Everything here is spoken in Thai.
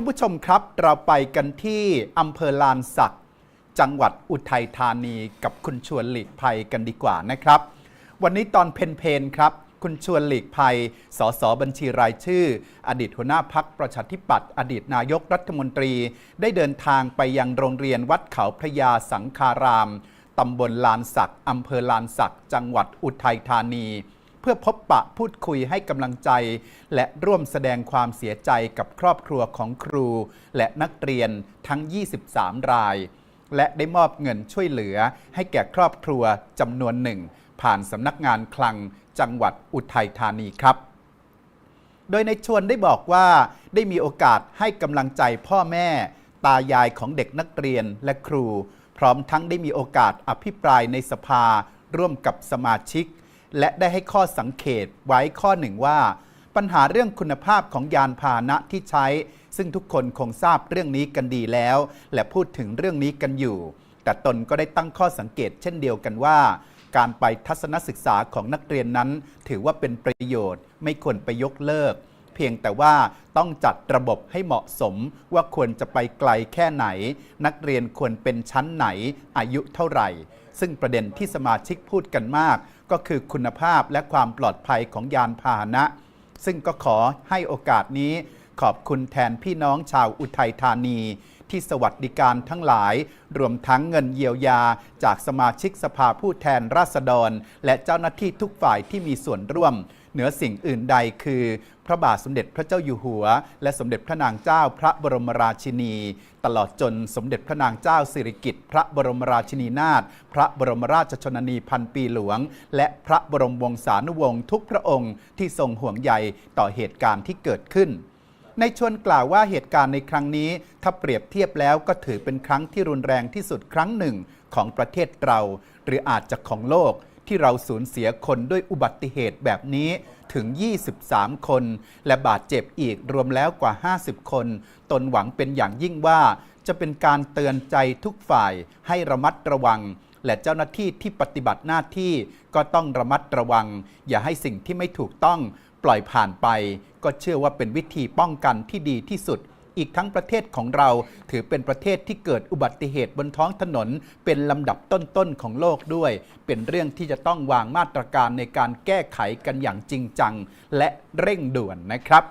ท่านผู้ชมครับ เราไปกันที่อำเภอลานสัก จังหวัดอุทัยธานีกับคุณชวนหลีกภัยกันดีกว่านะครับ วันนี้ตอนเพนเพนครับ คุณชวนหลีกภัย สสบัญชีรายชื่อ อดีตหัวหน้าพักประชาธิปัตย์อดีตนายกรัฐมนตรี ได้เดินทางไปยังโรงเรียนวัดเขาพระยาสังคารามตำบลลานสักอำเภอลานสัก จังหวัดอุทัยธานี เพื่อพบปะพูดคุยให้กำลังใจ และร่วมแสดงความเสียใจกับครอบครัวของครู และนักเรียนทั้ง 23 ราย และได้มอบเงินช่วยเหลือให้แก่ครอบครัวจำนวนหนึ่ง ผ่านสำนักงานคลังจังหวัดอุทัยธานีครับโดยในชวนได้บอกว่าได้มีโอกาสให้กำลังใจพ่อแม่ ตายายของเด็กนักเรียนและครู พร้อมทั้งได้มีโอกาสอภิปรายในสภา ร่วมกับสมาชิก และได้ให้ข้อสังเกตไว้ข้อหนึ่งว่า ปัญหาเรื่องคุณภาพของยานพาหนะที่ใช้ ซึ่งทุกคนคงทราบเรื่องนี้กันดีแล้ว และพูดถึงเรื่องนี้กันอยู่ แต่ตนก็ได้ตั้งข้อสังเกตเช่นเดียวกันว่า การไปทัศนศึกษาของนักเรียนนั้น ถือว่าเป็นประโยชน์ ไม่ควรไปยกเลิกเพียงแต่ว่าต้องจัดระบบให้เหมาะสมว่าควรจะไปไกลแค่ไหน นักเรียนควรเป็นชั้นไหนอายุเท่าไหร่ ซึ่งประเด็นที่สมาชิกพูดกันมาก ก็คือคุณภาพและความปลอดภัยของยานพาหนะ ซึ่งก็ขอให้โอกาสนี้ขอบคุณแทนพี่น้องชาวอุทัยธานี ที่สวัสดิการทั้งหลาย รวมทั้งเงินเยียวยา จากสมาชิกสภาผู้แทนราษฎร และเจ้าหน้าที่ทุกฝ่ายที่มีส่วนร่วม เหนือสิ่งอื่นใดคือ พระบาทสมเด็จพระเจ้าอยู่หัว และสมเด็จพระนางเจ้าพระบรมราชินี ตลอดจนสมเด็จพระนางเจ้าสิริกิติ์พระบรมราชินีนาถพระบรมราชชนนีพันปีหลวง และพระบรมวงศานุวงศ์ทุกพระองค์ที่ทรงห่วงใยต่อเหตุการณ์ที่เกิดขึ้นในชวนกล่าวว่าเหตุการณ์ในครั้งนี้ ถ้าเปรียบเทียบแล้วก็ถือเป็นครั้งที่รุนแรงที่สุดครั้งหนึ่งของประเทศเรา หรืออาจจะของโลก ที่เราสูญเสียคนด้วยอุบัติเหตุแบบนี้ถึง 23 คน และบาดเจ็บอีกรวมแล้วกว่า 50 คน ตนหวังเป็นอย่างยิ่งว่า จะเป็นการเตือนใจทุกฝ่ายให้ระมัดระวัง และเจ้าหน้าที่ที่ปฏิบัติหน้าที่ก็ต้องระมัดระวัง อย่าให้สิ่งที่ไม่ถูกต้องปล่อยผ่านไป ก็เชื่อว่าเป็นวิธีป้องกันที่ดีที่สุด อีกทั้งประเทศของเรา ถือเป็นประเทศที่เกิดอุบัติเหตุบนท้องถนน เป็นลำดับต้นๆของโลกด้วย เป็นเรื่องที่จะต้องวางมาตรการในการแก้ไขกันอย่างจริงจัง และเร่งด่วนนะครับ